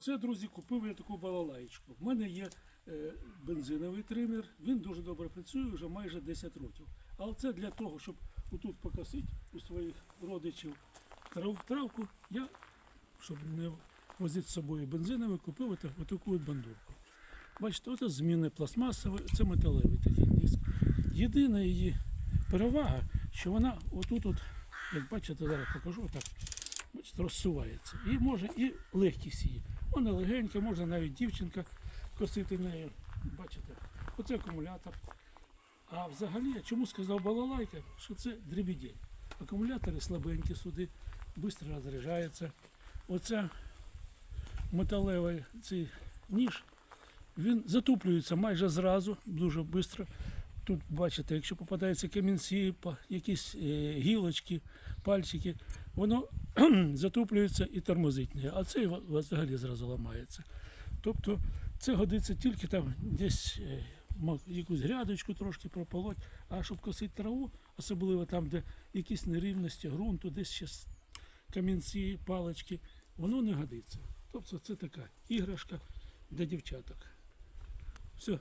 Це, друзі, купив я таку балалаєчку. В мене є е, бензиновий тример, він дуже добре працює вже майже 10 років. Але це для того, щоб отут покосити у своїх родичів трав, травку, я, щоб не возити з собою бензиновий, купив отаку от бандурку. Бачите, ось зміни пластмасові, це металевий такий диск. Єдина її перевага, що вона отут, от, як бачите, зараз покажу так, бачите, розсувається. І може і легкість її. Вона легенька, можна навіть дівчинка косити нею. Бачите, оце акумулятор. А взагалі, чому сказав балалайка, що це дрібідень. Акумулятори слабенькі сюди, швидко розряджається. Оця металевий цей ніж, він затуплюється майже зразу, дуже швидко. Тут бачите, якщо попадаються камінці, якісь е, гілочки, пальчики, воно затуплюється і тормозить. А цей взагалі зразу ламається. Тобто це годиться тільки там десь е, якусь грядочку трошки прополоть, а щоб косити траву, особливо там, де якісь нерівності ґрунту, десь ще камінці, палички, воно не годиться. Тобто це така іграшка для дівчаток. Все,